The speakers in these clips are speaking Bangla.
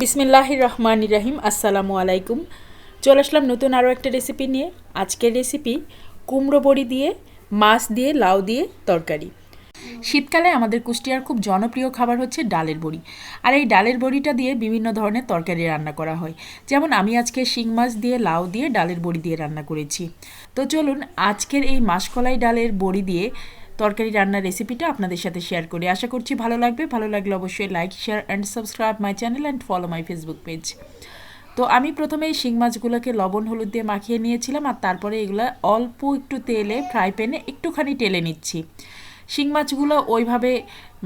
বিসমিল্লাহির রহমান রাহিম, আসসালামু আলাইকুম। চলে আসলাম নতুন আরও একটা রেসিপি নিয়ে। আজকের রেসিপি কুমড়ো বড়ি দিয়ে, মাছ দিয়ে, লাউ দিয়ে তরকারি। শীতকালে আমাদের কুষ্টিয়ার খুব জনপ্রিয় খাবার হচ্ছে ডালের বড়ি। আর এই ডালের বড়িটা দিয়ে বিভিন্ন ধরনের তরকারি রান্না করা হয়। যেমন আমি আজকে শিং মাছ দিয়ে, লাউ দিয়ে, ডালের বড়ি দিয়ে রান্না করেছি। তো চলুন আজকের এই মাসকলাই ডালের বড়ি দিয়ে তরকারি রান্নার রেসিপিটা আপনাদের সাথে শেয়ার করি। আশা করছি ভালো লাগবে। ভালো লাগলে অবশ্যই like share and subscribe my channel and follow my Facebook page তো আমি প্রথমে এই শিং মাছগুলোকে লবণ, হলুদ দিয়ে মাখিয়ে নিয়েছিলাম আর তারপরে এগুলো অল্প একটু তেলে ফ্রাই প্যানে একটুখানি টেলে নিচ্ছি। শিং মাছগুলো ওইভাবে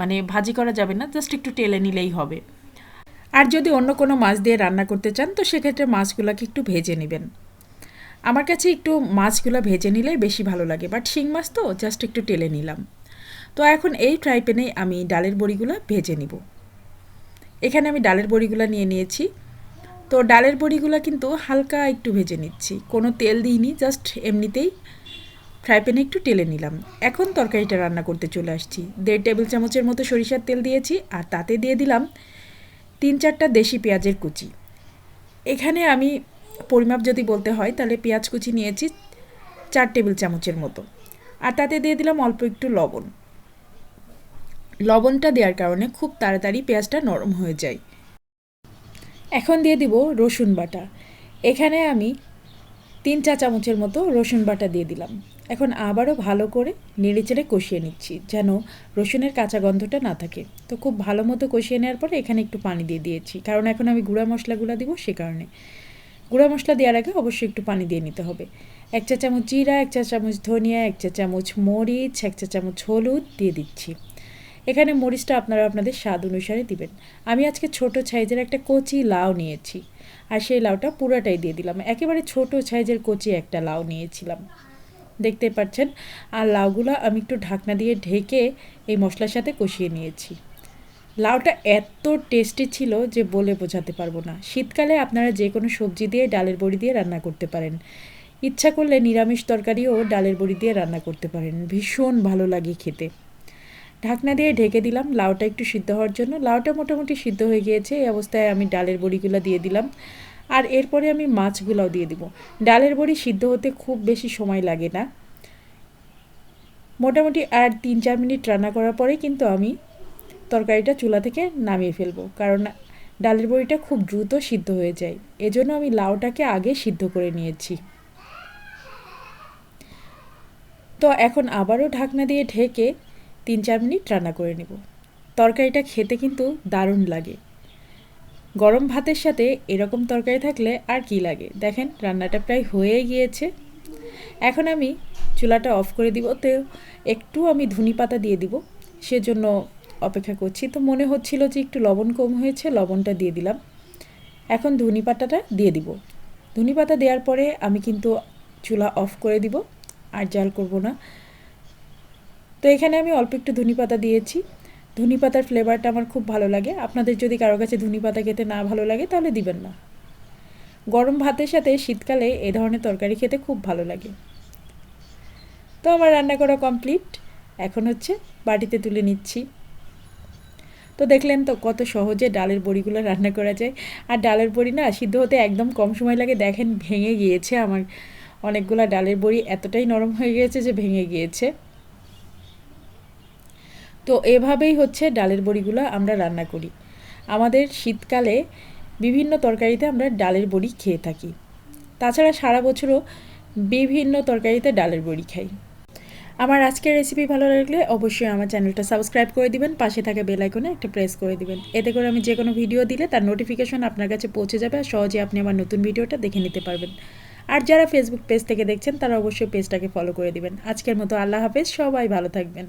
মানে ভাজি করা যাবে না জাস্ট একটু টেলে নিলেই হবে। আর যদি অন্য কোনো মাছ দিয়ে রান্না করতে চান, তো সেক্ষেত্রে মাছগুলোকে একটু ভেজে নেবেন। আমার কাছে একটু মাছগুলো ভেজে নিলে বেশি ভালো লাগে বাট শিং মাছ তো জাস্ট একটু টেলে নিলাম। তো এখন এই ফ্রাই প্যানেই আমি ডালের বড়িগুলো ভেজে নিব। এখানে আমি ডালের বড়িগুলো নিয়ে নিয়েছি। তো ডালের বড়িগুলো কিন্তু হালকা একটু ভেজে নিচ্ছি, কোনো তেল দিইনি জাস্ট এমনিতেই ফ্রাই প্যানে একটু টেলে নিলাম। এখন তরকারিটা রান্না করতে চলে আসছি। দেড় টেবিল চামচের মতো সরিষার তেল দিয়েছি, আর তাতে দিয়ে দিলাম তিন চারটা দেশি পেঁয়াজের কুচি। এখানে আমি পরিমাপ যদি বলতে হয়, তাহলে পেঁয়াজ কুচি নিয়েছি চার টেবিল চামচের মতো। আর তাতে দিয়ে দিলাম অল্প একটু লবণ। লবণটা দেওয়ার কারণে খুব তাড়াতাড়ি পেঁয়াজটা নরম হয়ে যায়। এখন দিয়ে দিব রসুন বাটা। এখানে আমি তিন চা চামচের মতো রসুন বাটা দিয়ে দিলাম। এখন আবারও ভালো করে নেড়েচেড়ে কষিয়ে নিচ্ছি, যেন রসুনের কাঁচা গন্ধটা না থাকে। তো খুব ভালো মতো কষিয়ে নেওয়ার পরে এখানে একটু পানি দিয়ে দিয়েছি, কারণ এখন আমি গুঁড়া মশলাগুলো দিব সে কারণে। গুঁড়া মশলা দেওয়ার আগে অবশ্যই একটু পানি দিয়ে নিতে হবে। এক চা চামচ জিরা, এক চা চামচ ধনিয়া, এক চা চামচ মরিচ, এক চা চামচ হলুদ দিয়ে দিচ্ছি। এখানে মরিচটা আপনারা আপনাদের স্বাদ অনুসারে দিবেন। আমি আজকে ছোট সাইজের একটা কচি লাউ নিয়েছি আর সেই লাউটা পুরাটাই দিয়ে দিলাম। একেবারে ছোট সাইজের কচি একটা লাউ নিয়েছিলাম। দেখতে পাচ্ছেন, আর লাউগুলো আমি একটু ঢাকনা দিয়ে ঢেকে এই মশলার সাথে কষিয়ে নিয়েছি। লাউটা এত টেস্টি ছিল যে বলে বোঝাতে পারব না। শীতকালে আপনারা যে কোনো সবজি দিয়ে ডালের বড়ি দিয়ে রান্না করতে পারেন। ইচ্ছা করলে নিরামিষ তরকারিও ডালের বড়ি দিয়ে রান্না করতে পারেন। ভীষণ ভালো লাগে খেতে। ঢাকনা দিয়ে ঢেকে দিলাম, লাউটা একটু সিদ্ধ হওয়ার জন্য। লাউটা মোটামুটি সিদ্ধ হয়ে গিয়েছে, এই অবস্থায় আমি ডালের বড়িগুলো দিয়ে দিলাম। আর এরপরে আমি মাছগুলোও দিয়ে দিব। ডালের বড়ি সিদ্ধ হতে খুব বেশি সময় লাগে না। মোটামুটি আর তিন চার মিনিট রান্না করার পরে কিন্তু আমি তরকারিটা চুলা থেকে নামিয়ে ফেলব। কারণ ডালের বড়িটা খুব দ্রুত সিদ্ধ হয়ে যায়। এজন্য আমি লাউটাকে আগে সিদ্ধ করে নিয়েছি। তো এখন আবারও ঢাকনা দিয়ে ঢেকে তিন চার মিনিট রান্না করে নেব। তরকারিটা খেতে কিন্তু দারুণ লাগে। গরম ভাতের সাথে এরকম তরকারি থাকলে আর কি লাগে? দেখেন রান্নাটা প্রায় হয়ে গিয়েছে। এখন আমি চুলাটা অফ করে দিব। তো একটু আমি ধুনি পাতা দিয়ে দিব। সেজন্য অপেক্ষা করছি। তো মনে হচ্ছিল যে একটু লবণ কম হয়েছে, লবণটা দিয়ে দিলাম। এখন ধুনি পাতাটা দিয়ে দিব। ধুনি পাতা দেওয়ার পরে আমি কিন্তু চুলা অফ করে দিব, আর জাল করব না। তো এখানে আমি অল্প একটু ধুনি পাতা দিয়েছি। ধুনি পাতার ফ্লেভারটা আমার খুব ভালো লাগে। আপনাদের যদি কারও কাছে ধুনি পাতা খেতে না ভালো লাগে, তাহলে দিবেন না। গরম ভাতের সাথে শীতকালে এ ধরনের তরকারি খেতে খুব ভালো লাগে। তো আমার রান্না করা কমপ্লিট এখন হচ্ছে বাটিতে তুলে নিচ্ছি। তো দেখলেন তো কত সহজে ডালের বড়িগুলো রান্না করা যায়। আর ডালের বড়ি না সিদ্ধ হতে একদম কম সময় লাগে, দেখেন ভেঙে গিয়েছে আমার। অনেকগুলো ডালের বড়ি এতটাই নরম হয়ে গিয়েছে যে ভেঙে গিয়েছে। তো এভাবেই হচ্ছে ডালের বড়িগুলো আমরা রান্না করি। আমাদের শীতকালে বিভিন্ন তরকারিতে আমরা ডালের বড়ি খেয়ে থাকি। তাছাড়া সারা বছরও বিভিন্ন তরকারিতে ডালের বড়ি খাই। আমার আজকের রেসিপি ভালো লাগলে অবশ্যই আমার চ্যানেলটা সাবস্ক্রাইব করে দিবেন, পাশে থাকা বেল আইকনে একটা প্রেস করে দিবেন। এতে করে আমি যে কোনো ভিডিও দিলে তার নোটিফিকেশন আপনার কাছে পৌঁছে যাবে আর সহজে আপনি আমার নতুন ভিডিওটা দেখে নিতে পারবেন। আর যারা ফেসবুক পেজ থেকে দেখছেন, তারা অবশ্যই পেজটাকে ফলো করে দিবেন। আজকের মতো আল্লাহ হাফেজ, সবাই ভালো থাকবেন।